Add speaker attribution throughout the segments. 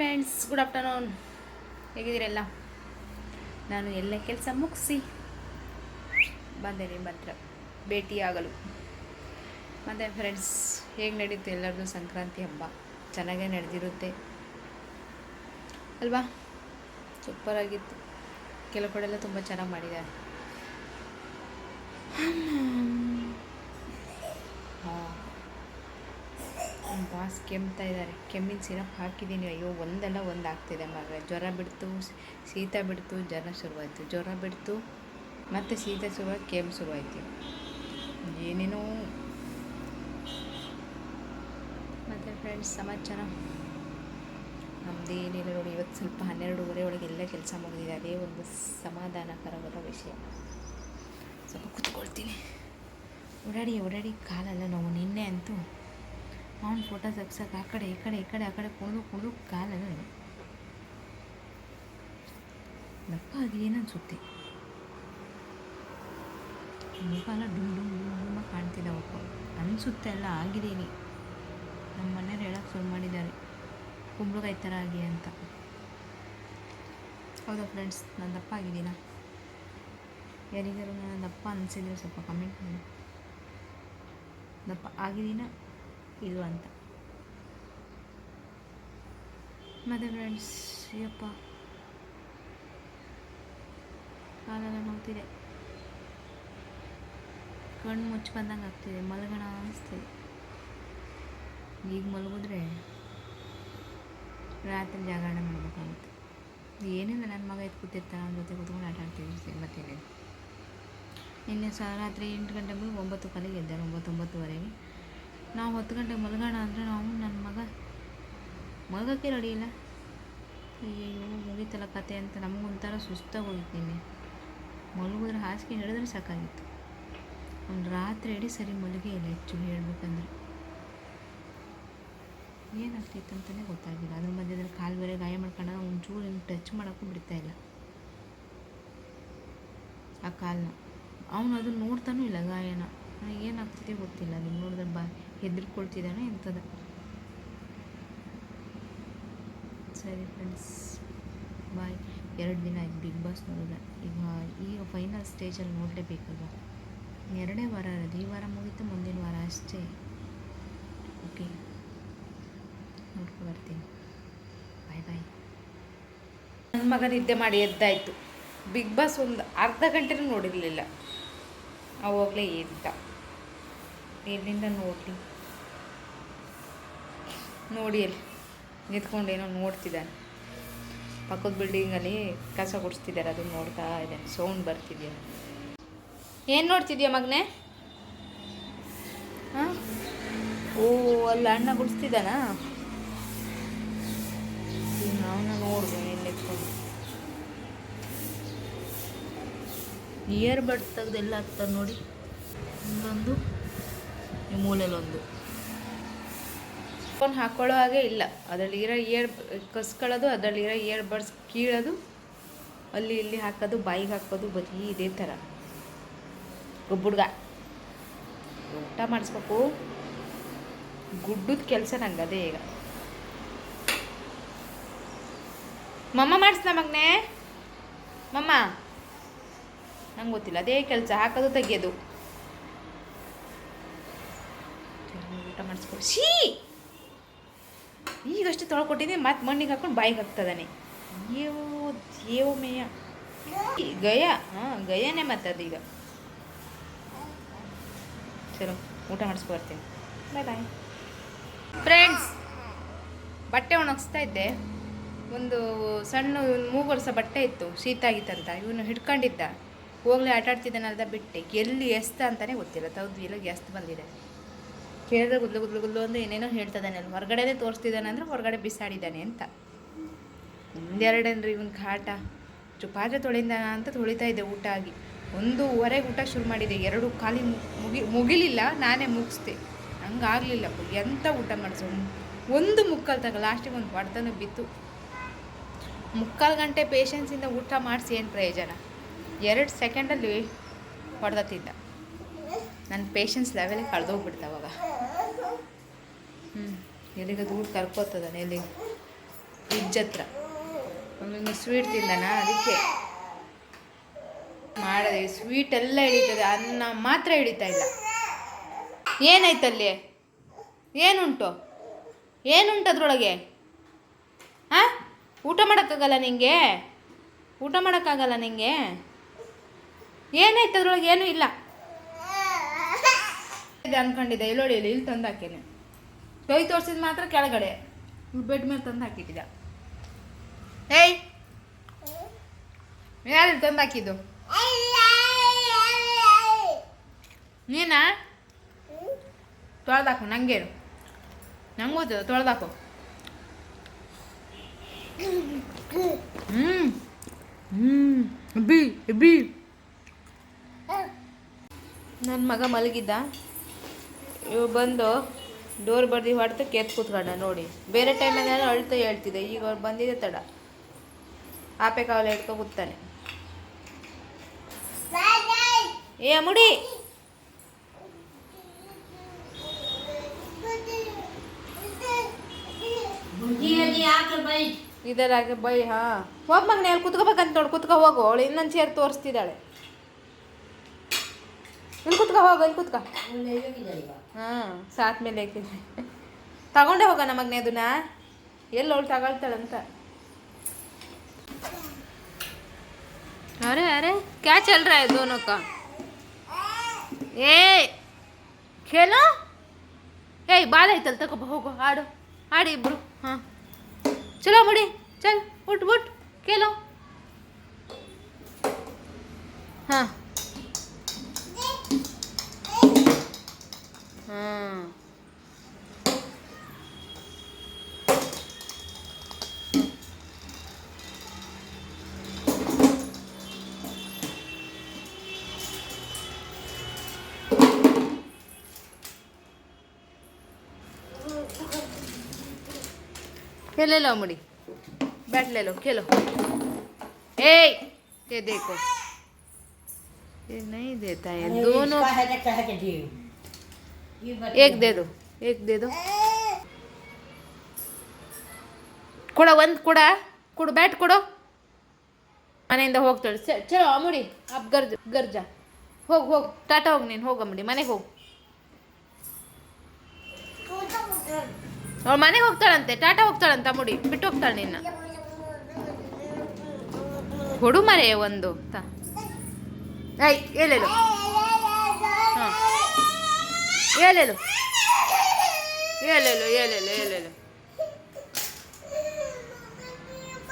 Speaker 1: Friends good afternoon ಹೇಗಿದ್ದೀರಲ್ಲ? ನಾನು ಎಲ್ಲ ಕೆಲಸ ಮುಗಿಸಿ ಬಂದೆ ನಿಮ್ಮ ಹತ್ರ. ಭೇಟಿಯಾಗಲು. ಮತ್ತು ಫ್ರೆಂಡ್ಸ್ ಹೇಗೆ ನಡೀತು ಎಲ್ಲರದ್ದು ಸಂಕ್ರಾಂತಿ ಹಬ್ಬ? ಚೆನ್ನಾಗೇ ನಡೆದಿರುತ್ತೆ. ಅಲ್ವಾ? ಸೂಪರಾಗಿತ್ತು ಕೆಲವು ಕಡೆ ಎಲ್ಲ ತುಂಬ ಚೆನ್ನಾಗಿ ಮಾಡಿದ್ದಾರೆ. ಹಾಂ ಬಾಸ್ ಕೆಮ್ತಾ ಇದ್ದಾರೆ ಕೆಮ್ಮಿನ ಸಿರಪ್ ಹಾಕಿದ್ದೀನಿ ಅಯ್ಯೋ, ಒಂದಲ್ಲ ಒಂದು ಆಗ್ತಿದೆ ಮಗ ಜ್ವರ ಬಿಡ್ತು ಶೀತ ಬಿಡ್ತು ಜ್ವರ ಶುರುವಾಯಿತು. ಜ್ವರ ಬಿಡ್ತು, ಮತ್ತು ಶೀತ ಶುರುವಾಗಿ ಕೆಮ್ಮು ಶುರುವಾಯಿತು. ಏನೇನೋ ಮತ್ತು ಫ್ರೆಂಡ್ಸ್ ಸಮಾಚಾರ? ನಮ್ಮದೇನಿಲ್ಲ ನೋಡಿ ಇವತ್ತು ಸ್ವಲ್ಪ ಹನ್ನೆರಡೂವರೆ ಒಳಗೆ ಎಲ್ಲ ಕೆಲಸ ಮುಗಿದಿದೆ. ಅದೇ ಒಂದು ಸಮಾಧಾನಕರವಾದ ವಿಷಯ. ಸ್ವಲ್ಪ ಕುತ್ಕೊಳ್ತೀನಿ. ಓಡಾಡಿ ಓಡಾಡಿ, ಕಾಲಲ್ಲ ನಾವು. ನಿನ್ನೆ ಅಂತೂ ಅವ್ನ ಫೋಟೋ ತೆಗ್ಸಕ್ಕೆ ಆ ಕಡೆ, ಈ ಕಡೆ ಈ ಕಡೆ, ಆ ಕಡೆ ಕುಣಿದು ಕುಣಿದು ಕಾಲೆಲ್ಲ. ದಪ್ಪ ಅದು ಏನನ್ಸುತ್ತೆ? ಮುಖ ಎಲ್ಲ ಡುಮ್ ಡುಮ್ ಡುಮ್ ಡುಮ್ಮ ಕಾಣ್ತಿದ್ದಾವಪ್ಪ ಅನಿಸುತ್ತೆ ಎಲ್ಲ ಆಗಿದ್ದೀನಿ ನಮ್ಮ ಮನೆಯವ್ರು ಹೇಳಕ್ಕೆ ಶುರು ಮಾಡಿದ್ದಾರೆ. ಕುಂಬಳಕಾಯಿ ಥರ ಆಗಿ ಅಂತ. ಹೌದಾ ಫ್ರೆಂಡ್ಸ್ ನಾನು ದಪ್ಪ ಆಗಿದ್ದೀನಾ? ಯಾರಿಗಾರು ನಾನು ದಪ್ಪ ಅನಿಸಿದ್ರೆ ಸ್ವಲ್ಪ ಕಮೆಂಟ್ ಮಾಡಿ. ದಪ್ಪ ಆಗಿದ್ದೀನ? ಇಲ್ವ ಅಂತ. ಮತ್ತು ಫ್ರೆಂಡ್ಸ್ ಯಪ್ಪ. ಕಾಲೆಲ್ಲ ನೋಡ್ತಿದೆ ಕಣ್ಣು ಮುಚ್ಚಿ ಬಂದಂಗೆ ಆಗ್ತಿದೆ, ಮಲಗೋಣ ಅನಿಸ್ತಿದೆ. ಈಗ ಮಲಗಿದ್ರೆ ರಾತ್ರಿ ಜಾಗರಣೆ ಮಾಡಬೇಕಾಗುತ್ತೆ. ಏನಿಲ್ಲ ನನ್ನ ಮಗ ಎದ್ದು ಕೂತಿರ್ತಾನೆ ಅವನ ಜೊತೆ ಕೂತ್ಕೊಂಡು ಆಟ ಆಡ್ತಿದ್ವಿ ಮತ್ತೇನಿಲ್ಲ. ನಿನ್ನೆ ಸಹ ರಾತ್ರಿ ಎಂಟು ಗಂಟೆ ಮೇಲೆ ಒಂಬತ್ತು ಕಾಲಿಗೆ ಎದ್ದೆ ಒಂಬತ್ತು ಒಂಬತ್ತುವರೆಗೆ ನಾವು ಹತ್ತು ಗಂಟೆಗೆ ಮಲಗೋಣ ಅಂದರೆ ನಾವು ನನ್ನ ಮಗ. ಮಲಗೋಕ್ಕೆ ರೆಡಿ ಇಲ್ಲ. ಅಯ್ಯೋ ಮುಗೀತಲ್ಲ ಕತೆ ಅಂತ ನಮಗೊಂಥರ ಸುಸ್ತಾಗಿ ಹೋಗಿದ್ದೀನಿ. ಮಲಗಿದ್ರೆ ಹಾಸಿಗೆ ಹಿಡಿದ್ರೆ ಸಾಕಾಗಿತ್ತು. ಅವ್ನು ರಾತ್ರಿ ಇಡೀ ಸರಿ ಮಲಗೇ ಇಲ್ಲ, ಹೆಚ್ಚು ಹೇಳ್ಬೇಕಂದ್ರೆ. ಏನಾಗ್ತಿತ್ತು ಅಂತಲೇ ಗೊತ್ತಾಗಿಲ್ಲ ಅದ್ರ ಮಧ್ಯದಲ್ಲಿ ಕಾಲು ಬೇರೆ ಗಾಯ ಮಾಡ್ಕಣ ಅವ್ನು ಚೂರು ಹಿಂಗೆ ಟಚ್ ಮಾಡೋಕ್ಕೂ ಬಿಡ್ತಾ ಇಲ್ಲ. ಆ ಕಾಲನ್ನ ಅವನು ಅದನ್ನ ನೋಡ್ತಾನೂ ಇಲ್ಲ ಗಾಯನ. ಏನಾಗ್ತಿದೆ ಗೊತ್ತಿಲ್ಲ. ಅದನ್ನು ನೋಡಿದ್ರೆ ಬಾ. ಹೆದರ್ಕೊಳ್ತಿದ್ದಾನೆ ಎಂಥದ ಸರಿ ಫ್ರೆಂಡ್ಸ್ ಬಾಯ್ ಎರಡು ದಿನ ಆಯ್ತು ಬಿಗ್ ಬಾಸ್ ನೋಡಿದೆ ಈಗ ಈಗ ಫೈನಲ್ ಸ್ಟೇಜಲ್ಲಿ ನೋಡಲೇಬೇಕಲ್ವ? ಎರಡೇ ವಾರ ಇರೋದು ಈ ವಾರ ಮುಗೀತು ಮುಂದಿನ ವಾರ ಅಷ್ಟೇ. ಓಕೆ ನೋಡ್ಕೊ ಬರ್ತೀನಿ. ಬಾಯ್ ಬಾಯ್ ನನ್ನ ಮಗ ನಿದ್ದೆ ಮಾಡಿ ಎದ್ದಾಯಿತು. ಬಿಗ್ ಬಾಸ್ ಒಂದು ಅರ್ಧ ಗಂಟೆನೂ ನೋಡಿರಲಿಲ್ಲ. ಅವಾಗಲೇ ಎದ್ದ. ಎಲ್ಲಿಂದ ನೋಡಿ. ನೋಡಿ ಅಲ್ಲಿ. ನಿಂತ್ಕೊಂಡೇನೋ ನೋಡ್ತಿದ್ದಾನೆ. ಪಕ್ಕದ ಬಿಲ್ಡಿಂಗಲ್ಲಿ ಕಸ ಗುಡಿಸ್ತಿದ್ದಾರೆ, ಅದನ್ನು ನೋಡ್ತಾ ಇದ್ದಾನೆ ಸೌಂಡ್ ಬರ್ತಿದೆಯಾ? ಏನು ನೋಡ್ತಿದ್ಯಾ ಮಗನೇ? ಹಾಂ? ಓ, ಅಲ್ಲಿ ಅಣ್ಣ ಗುಡಿಸ್ತಿದ್ದಾನಾ? ನಾವು ನೋಡಿದೆ ಏನು ನಿಂತ್ಕೊಂಡು. ಇಯರ್ ಬಡ್ ತೆಗ್ದೆಲ್ಲ ಆಗ್ತದೆ ನೋಡಿ. ಇನ್ನೊಂದು. ಈ ಮೂಲೆಯಲ್ಲೊಂದು ಫೋನ್ ಹಾಕ್ಕೊಳ್ಳೋ ಹಾಗೆ ಇಲ್ಲ. ಅದರಲ್ಲಿರೋ ಇಯರ್ ಕಸ್ಕೊಳ್ಳೋದು, ಅದರಲ್ಲಿರೋ ಇಯರ್ ಬಡ್ಸ್ ಕೀಳೋದು, ಅಲ್ಲಿ ಇಲ್ಲಿ ಹಾಕೋದು, ಬಾಯಿಗೆ ಹಾಕೋದು, ಬರೀ ಇದೇ ಥರ. ಒಬ್ಬುಡ್ಗ ಊಟ ಮಾಡಿಸ್ಬೇಕು. ಗುಡ್ಡದ ಕೆಲಸ ನಂಗೆ ಅದೇ ಈಗ. ಮಮ್ಮ ಮಾಡಿಸ್ದ ಮಗನೇ? ಮಮ್ಮ? ನಂಗೆ ಗೊತ್ತಿಲ್ಲ. ಅದೇ ಕೆಲಸ. ಹಾಕೋದು, ತೆಗಿಯೋದು. ಶೀ ಈಗಷ್ಟು ತೊಳ್ಕೊಟ್ಟಿದ್ದೆ, ಮತ್ತೆ ಮಣ್ಣಿಗೆ ಹಾಕೊಂಡು ಬಾಯಿಗೆ ಹಾಕ್ತದಾನೆ. ಅಯ್ಯೋ ದೇವ ಮೇಯ. ಈ ಗಯ, ಹಾಂ, ಗಯನೇ ಮತ್ತೆ ಈಗ. ಚಲೋ ಊಟ ಮಾಡಿಸ್ಕೊಡ್ತೀನಿ ಬಾಯ್ ಬಾಯ್ ಫ್ರೆಂಡ್ಸ್ ಬಟ್ಟೆ ಒಣಗಿಸ್ತಾ ಇದ್ದೆ. ಒಂದು ಸಣ್ಣ ಮೂಗೊರ್ಸ ಬಟ್ಟೆ ಇತ್ತು, ಶೀತ ಆಗಿತ್ತಂತ ಇವನು ಹಿಡ್ಕೊಂಡಿದ್ದ. ಹೋಗಲೇ ಆಟಾಡ್ತಿದ್ದಾನಲ್ದ ಬಿಟ್ಟೆ. ಎಲ್ಲಿ ಎಸ್ತ ಅಂತಾನೆ ಗೊತ್ತಿಲ್ಲ. ತೌದು ಇಲ್ಲ, ಎಸ್ತ್ ಬಂದಿದೆ. ಕೇಳಿದ್ರೆ ಗುದ್ಲು ಗುದ್ಲು ಗುದ್ಲು ಅಂದ್ರೆ ಏನೇನೋ ಹೇಳ್ತಿದ್ದಾನೆ ಅಲ್ಲಿ. ಹೊರಗಡೆನೇ ತೋರಿಸ್ತಿದ್ದಾನೆ ಅಂದರೆ ಹೊರಗಡೆ ಬಿಸಾಡಿದ್ದಾನೆ ಅಂತ. ಒಂದೆರಡನ್ರಿ ಇವನ್ ಕಾಟ ಚುಪಾದ್ರೆ ತೊಳಿಂದ ಅಂತ ತೊಳಿತಾ ಇದ್ದೆ ಊಟ ಆಗಿ. ಒಂದೂವರೆಗೆ ಊಟ ಶುರು ಮಾಡಿದೆ. ಎರಡು ಖಾಲಿ ಮುಗಿ, ಮುಗಿಲಿಲ್ಲ, ನಾನೇ ಮುಗಿಸ್ದೆ. ಹಂಗಾಗಲಿಲ್ಲ ಎಂಥ ಊಟ ಮಾಡಿಸು, ಒಂದು ಮುಕ್ಕಲ್ ತಗ, ಲಾಸ್ಟಿಗೆ ಒಂದು ಹೊಡೆತನೂ ಬಿತ್ತು. ಮುಕ್ಕಾಲು ಗಂಟೆ ಪೇಷನ್ಸಿಂದ ಊಟ ಮಾಡಿಸಿ ಏನು ಪ್ರಯೋಜನ? ಎರಡು ಸೆಕೆಂಡಲ್ಲಿ ಹೊಡೆದತ್ತಿದ್ದ ನನ್ನ ಪೇಷನ್ಸ್ ಲೆವೆಲ್ ಕಳೆದೋಗ್ಬಿಡ್ತಾವಾಗ ಹ್ಞೂ ಎಲ್ಲಿಗೆ ದೂರ ಕರ್ಕೋತದಾನೆ ಎಲ್ಲಿಗೆ ಫ್ರಿಜ್ ಹತ್ರ ಒಂದು ಸ್ವೀಟ್ ತಿಂದಾನ? ಅದಕ್ಕೆ. ಮಾಡಿದೆ ಸ್ವೀಟ್ ಎಲ್ಲ ಹಿಡಿತದೆ, ಅನ್ನ ಮಾತ್ರ ಹಿಡಿತಾ ಇಲ್ಲ. ಏನಾಯ್ತಲ್ಲಿ ಏನುಂಟು? ಏನುಂಟು ಅದ್ರೊಳಗೆ? ಹಾಂ ಊಟ ಮಾಡೋಕ್ಕಾಗಲ್ಲ ನಿಂಗೆ? ಊಟ ಮಾಡೋಕ್ಕಾಗಲ್ಲ ನಿಂಗೆ? ಏನಾಯ್ತು ಅದರೊಳಗೆ? ಏನೂ ಇಲ್ಲ. ಇದೆ ಅನ್ಕೊಂಡಿದ್ದೆ. ಇಲ್ಲಿ ನೋಡಿ, ಇಲ್ಲಿ ತಂದು ಹಾಕೇನೆ. ಕೈ ತೋರಿಸಿದ ಮಾತ್ರ ಕೆಳಗಡೆ. ಬೆಡ್ ಮೇಲೆ ತಂದು ಹಾಕಿಟ್ಟಿದ್ದ ಏಯ್! ಯಾರು ತಂದು ಹಾಕಿದ್ದು? ನೀನಾ? ತೊಳೆದಾಕು ನಂಗೇನು ನಂಗೆ ಗೊತ್ತಿದೆ ತೊಳೆದಾಕು. ಹ್ಞೂ ಹ್ಞೂ ಬಿ ಬಿ. ನನ್ನ ಮಗ ಮಲಗಿದ್ದ. ಇವ್ ಬಂದು ಡೋರ್ ಬರ್ದಿ ಹೊಡ್ತು ಕೆತ್ ಕೂತ್ಕೊಂಡ ನೋಡಿ. ಬೇರೆ ಟೈಮಲ್ಲಿ ಅಳ್ತಾ ಹೇಳ್ತಿದ್ದೆ ಈಗ ಅವ್ರು ಬಂದಿದೆ ತಡ. ಆಪೆ ಕಾವಲ ಹಿಡ್ಕೊ ಕೂತಾನೆ. ಏ, ಮುಡಿ! ಇದರಾಗೆ ಬೈ, ಹಾ. ಹೋಗ್ ಮಗನೇ, ಅಲ್ಲಿ ಕುತ್ಕೋಬೇಕಂತ ನೋಡಿ, ಕುತ್ಕೋ ಹೋಗು. ಅವಳು ಇನ್ನೊಂದು ಚೇರ್ ತೋರಿಸ್ತಿದ್ದಾಳೆ. ಇಲ್ಲಿ ಕುತ್ಕ, ಹೋಗು, ಇಲ್ಲಿ ಕುತ್ಕ. ಹಾಂ ಸಾತ್ ಮೇಲೆ ಹಾಕಿದ್ದೆ ತಗೊಂಡೆ ಹೋಗ ನಮಗ್ನೆ ಅದನ್ನ. ಎಲ್ಲಿ ಅವಳು ತಗೊಳ್ತಾಳಂತ. ಅರೆ ಅರೆ ಕ್ಯಾ ಚಲ್ ರಹ ದೋನೋ ಏ ಖೇಲೋ ಏಯ್ ಬಾಲ ಐತಲ್ ತಗೋ ಹೋಗು ಹಾಡು ಹಾಡಿ ಇಬ್ರು. ಹಾಂ ಚಲೋ ಬಿಡಿ ಚಲ್ ಬುಟ್ ಬುಟ್ ಕೇಳೋ. ಹಾಂ ಹಾಂ ले लो मुड़ी। बैठ ले लो खेलो। ए ये देखो। ये नहीं देता है दोनों एक दे दो एक दे दो ಕೊಡ ಒಂದು ಕೊಡ ಕೊಡು ಬ್ಯಾಟ್ ಕೊಡು ಮನೆಯಿಂದ ಹೋಗ್ತಾಳೆ ಸ- ಚಲೋ ಅಮ್ಮಡಿ ಅಪ್ ಗರ್ಜ ಗರ್ಜ ಹೋಗಿ ಹೋಗಿ ಟಾಟಾ ಹೋಗಿ ನೀನು ಹೋಗಮ್ಮಡಿ ಮನೆಗೆ ಹೋಗು ಅವಳು ಮನೆಗೆ ಹೋಗ್ತಾಳಂತೆ ಟಾಟಾ ಹೋಗ್ತಾಳಂತ ಮುಡಿ ಬಿಟ್ಟು ಹೋಗ್ತಾಳೆ ನಿನ್ನ ಕೊಡು ಮರೆ ಒಂದು ತ ಐ ಏಲೇಲು ಹಾಂ ಏಲೇಲು ಏಲೇಲು ಏಲೇಲು ಏಲೇಲು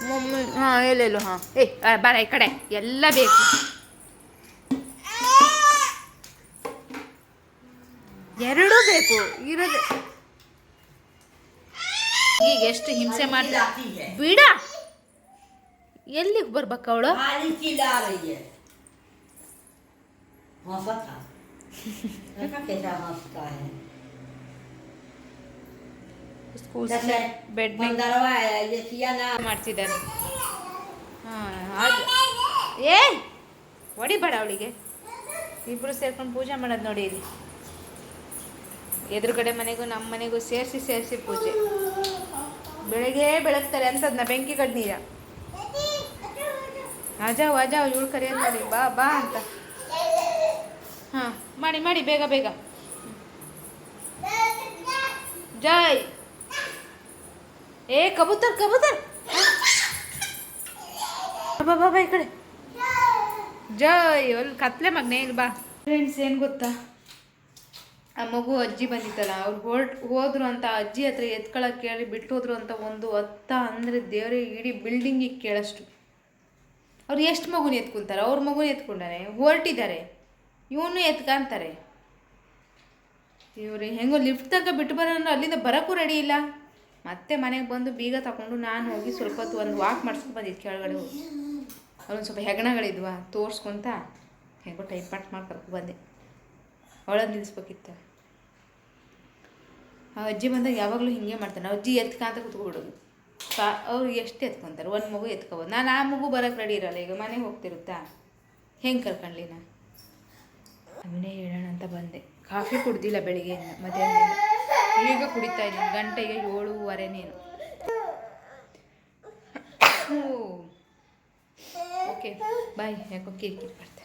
Speaker 1: ಮಮ್ಮಿ ಹಾಂ ಏಲೇಲು ಹಾಂ. ಏ ಬರ ಬಾರ ಈ ಕಡೆ. ಎಲ್ಲ ಬೇಕು. ಎರಡೂ ಬೇಕು. ಇರೋದು. ಈಗ ಎಷ್ಟು ಹಿಂಸೆ ಮಾಡ್ತಾ ಬಿಡ? ಎಲ್ಲಿಗೆ ಬರ್ಬೇಕು ಅವಳು?
Speaker 2: पानी चिल्ला रही है हंसा था देखा कैसा हंसता है जैसे
Speaker 1: ಬೆಡ್
Speaker 2: बंदरवा है ये किया ना
Speaker 1: ಮಾಡ್ತಿದ್ದಾನೆ ಹಾಂ ಅದು ಏ ಹೊಡಿಬೇಡ ಅವಳಿಗೆ ಇಬ್ಬರು ಸೇರ್ಕೊಂಡು ಪೂಜೆ ಮಾಡೋದು ನೋಡಿ ಇಲ್ಲಿ ಎದುರುಗಡೆ ಮನೆಗೂ ನಮ್ಮ ಮನೆಗೂ ಸೇರಿಸಿ ಸೇರಿಸಿ ಪೂಜೆ ಬೆಳಗ್ಗೆ ಬೆಳಗ್ತಾರೆ ಅಂತದ್ನ ಬೆಂಕಿ ಕಡ್ನೀರ ಅಜಾವ್ ಅಜಾವ್ ಇವಳು ಕರೆಯೋದು ನೋಡಿ ಬಾ ಬಾ ಅಂತ ಹಾಂ, ಮಾಡಿ ಮಾಡಿ, ಬೇಗ ಬೇಗ. ಜೈ. ಏ, ಕಬೂತರ್ ಕಬೂತರ್. ಬಾ ಬಾ ಈ ಕಡೆ. ಜೈ ಅಲ್ಲಿ ಕತ್ಲೆ ಮಗನೇ, ಇಲ್ಲಿ ಬಾ. ಫ್ರೆಂಡ್ಸ್ ಏನು ಗೊತ್ತಾ? ಆ ಮಗು ಅಜ್ಜಿ ಬಂದಿತ್ತಲ್ಲ, ಅವ್ರು ಹೊರ್ಟ್ ಹೋದ್ರು ಅಂತ ಅಜ್ಜಿ ಹತ್ರ ಎತ್ಕೊಳ್ಳೋಕೆ ಕೇಳಿ ಬಿಟ್ಟು ಹೋದ್ರು ಅಂತ ಒಂದು ಅತ್ತ ಅಂದರೆ ದೇವರೇ ಇಡೀ ಬಿಲ್ಡಿಂಗಿಗೆ ಕೇಳಷ್ಟು. ಅವ್ರು ಎಷ್ಟು ಮಗುನ ಎತ್ಕೊಂತಾರೆ, ಅವ್ರ ಮಗುನ ಎತ್ಕೊಂಡಾರೆ ಹೊರಟಿದ್ದಾರೆ. ಇವನು ಎತ್ಕೊಂತಾರೆ. ಇವ್ರಿ, ಹೆಂಗೋ ಲಿಫ್ಟ್ ತನಕ ಬಿಟ್ಟು ಬರೋಣ ಅಲ್ಲಿಂದ ಬರೋಕ್ಕೂ ರೆಡಿ ಇಲ್ಲ. ಮತ್ತೆ ಮನೆಗೆ ಬಂದು ಬೀಗ ತಗೊಂಡು ನಾನು ಹೋಗಿ ಸ್ವಲ್ಪ ಹೊತ್ತು ಒಂದು ವಾಕ್ ಮಾಡಿಸ್ಕೊಂಡು ಬಂದಿದ್ದು ಕೆಳಗಡೆ ಹೋಗಿ. ಸ್ವಲ್ಪ ಹೆಗಣಗಳಿದ್ವಾ, ತೋರಿಸ್ಕೊಂತ ಹೆಂಗೋ ಪಾಟ್ ಮಾಡಿ ಕರ್ಕೊ ಬಂದೆ. ಒಳಗೆ ನಿಲ್ಲಿಸ್ಬೇಕಿತ್ತು ಆ ಅಜ್ಜಿ ಬಂದಾಗ ಯಾವಾಗಲೂ ಹಿಂಗೆ ಮಾಡ್ತಾನೆ. ಅಜ್ಜಿ ಎತ್ಕೊಂತ ಕೂತ್ಕೊಬಿಡೋದು. ಕಾ, ಅವ್ರು ಎಷ್ಟು ಎತ್ಕೊಂತಾರೆ? ಒಂದು ಮಗು ಎತ್ಕೊಬೋದು. ನಾನು ಆ ಮಗು ಬರೋಕ್ಕೆ ರೆಡಿ ಇರಲ್ಲ, ಈಗ ಮನೆಗೆ ಹೋಗ್ತಿರುತ್ತಾ? ಹೆಂಗೆ ಕರ್ಕೊಂಡ್ಲಿ ನಾ? ಅವನೇ ಹೇಳೋಣ ಅಂತ ಬಂದೆ. ಕಾಫಿ ಕುಡ್ದಿಲ್ಲ ಬೆಳಿಗ್ಗೆ ಮಧ್ಯಾಹ್ನ ಈಗ ಕುಡಿತಾ ಇದ್ದೀನಿ, ಗಂಟೆಗೆ ಏಳುವರೆನೇನು ಓಕೆ, ಬಾಯ್. ಯಾಕೋ ಕಿರಿಕಿರಿ ಬರ್ತೀನಿ